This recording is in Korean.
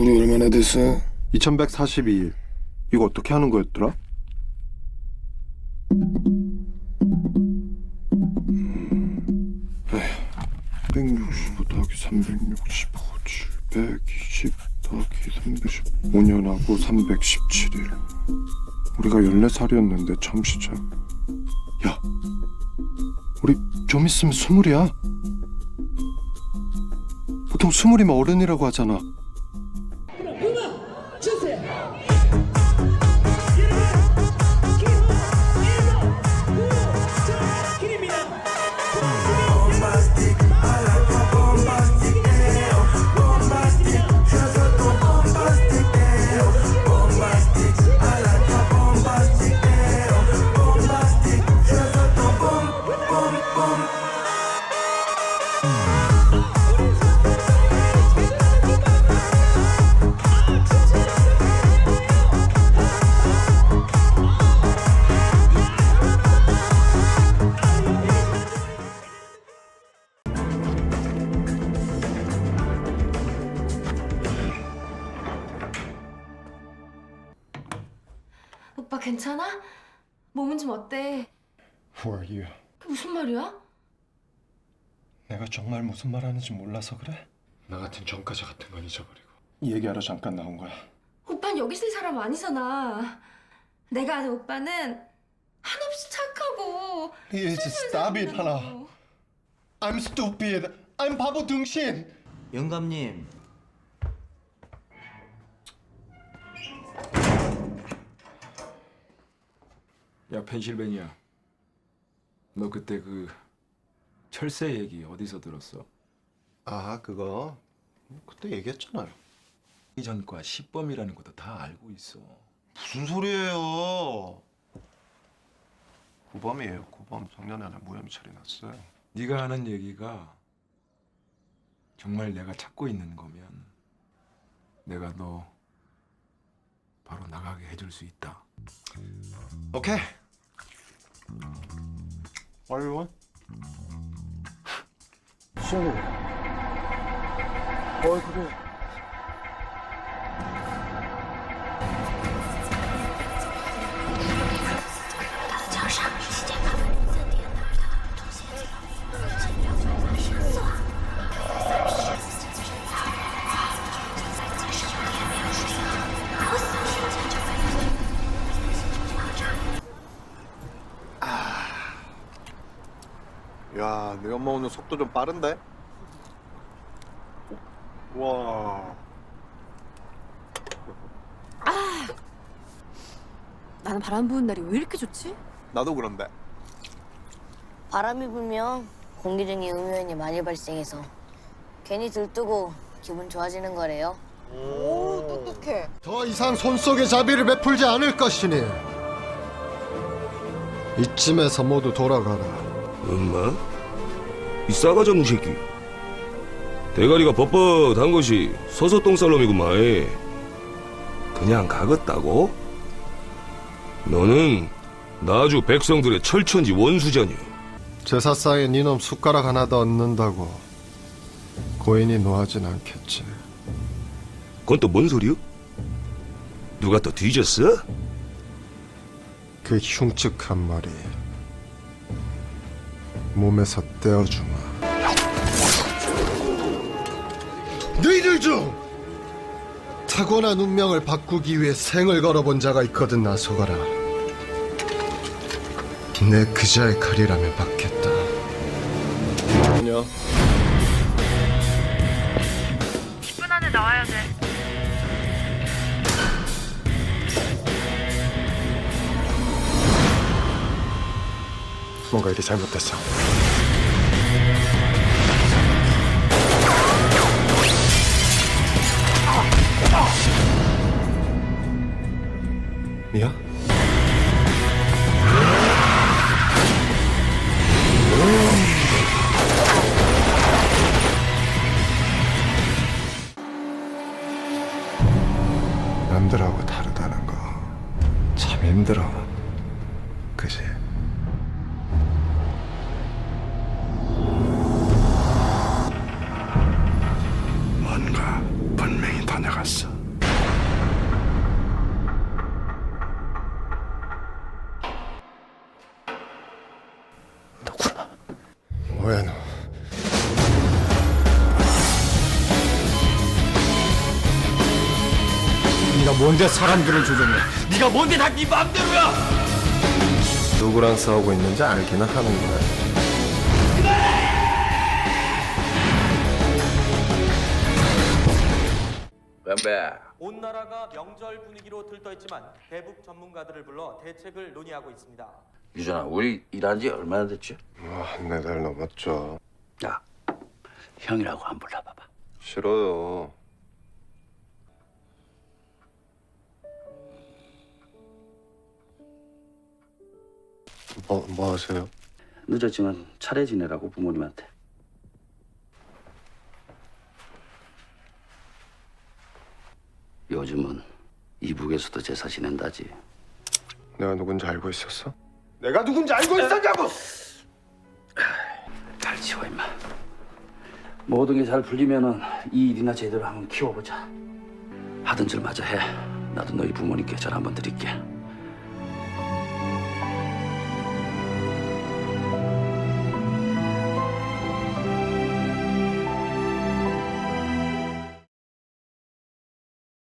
우리 얼마나 됐어? 2142일. 이거 어떻게 하는 거였더라? 에휴, 165 더하기 365, 720 더하기 310, 5년하고 317일. 우리가 14살이었는데 처음 시작. 야, 우리 좀 있으면 스물이야. 보통 스물이면 어른이라고 하잖아. 오빠 괜찮아? 몸은 좀 어때? Who are you? 그 무슨 말이야? 내가 정말 무슨 말 하는지 몰라서 그래? 나 같은 전과자 같은 건 잊어버리고 이 얘기하러 잠깐 나온 거야 오빠는 여기 있을 사람 아니잖아. 내가 아는 오빠는 한없이 착하고 Please stop it 하나 I'm stupid I'm 바보 등신 영감님 야 펜실베니아 너 그때 그 철새 얘기 어디서 들었어? 아 그거? 그때 얘기했잖아요. 이 전과 시범이라는 것도 다 알고 있어. 무슨 소리예요? 구범이에요 구범. 작년에 나 무혐의 처리 났어요. 네가 하는 얘기가 정말 내가 찾고 있는 거면 내가 너 바로 나가게 해줄 수 있다. 오케이 What do you want? 친구. 어이 그래. 야, 내 엄마 오늘 속도 좀 빠른데? 와. 나는 바람 부는 날이 왜 이렇게 좋지? 나도 그런데. 바람이 불면 공기 중에 음이온이 많이 발생해서 괜히 들뜨고 기분 좋아지는 거래요. 오, 똑똑해. 더 이상 손속의 자비를 베풀지 않을 것이니 이쯤에서 모두 돌아가라. 엄마? 이 싸가지 없는 새끼. 대가리가 뻣뻣한 것이 서서똥 살놈이구만. 그냥 가겠다고? 너는 나주 백성들의 철천지 원수자냐? 제사상에 니놈 숟가락 하나 더 얻는다고 고인이 노하진 않겠지. 그건 또 뭔 소리요? 누가 또 뒤졌어? 그 흉측한 말이 몸에서 떼어주마. 너희들 중 타고난 운명을 바꾸기 위해 생을 걸어본 자가 있거든 나서가라. 내 그자의 칼이라면 받겠다. 아니 뭔가 일이 잘못됐어. 미야? 남들하고 다르다는 거 참 힘들어. 그지? 뭐야 너? 네가 뭔데 사람들을 조종해? 네가 뭔데 다 네 맘대로야? 누구랑 싸우고 있는지 알기는 하는구나. 온 나라가 명절 분위기로 들떠있지만 대북 전문가들을 불러 대책을 논의하고 있습니다. 유전아, 우리 일한 지 얼마나 됐지? 한네 달 넘었죠. 야, 형이라고 한 불러봐봐. 싫어요. 뭐, 뭐 하세요? 늦었지만 차례 지내라고 부모님한테. 요즘은 이북에서도 제사 지낸다지. 내가 누군지 알고 있었어? 내가 누군지 알고 있었냐고? 잘 치워 임마. 모든 게 잘 풀리면은 이 일이나 제대로 한번 키워보자. 하던 줄 마저 해. 나도 너희 부모님께 전 한번 드릴게.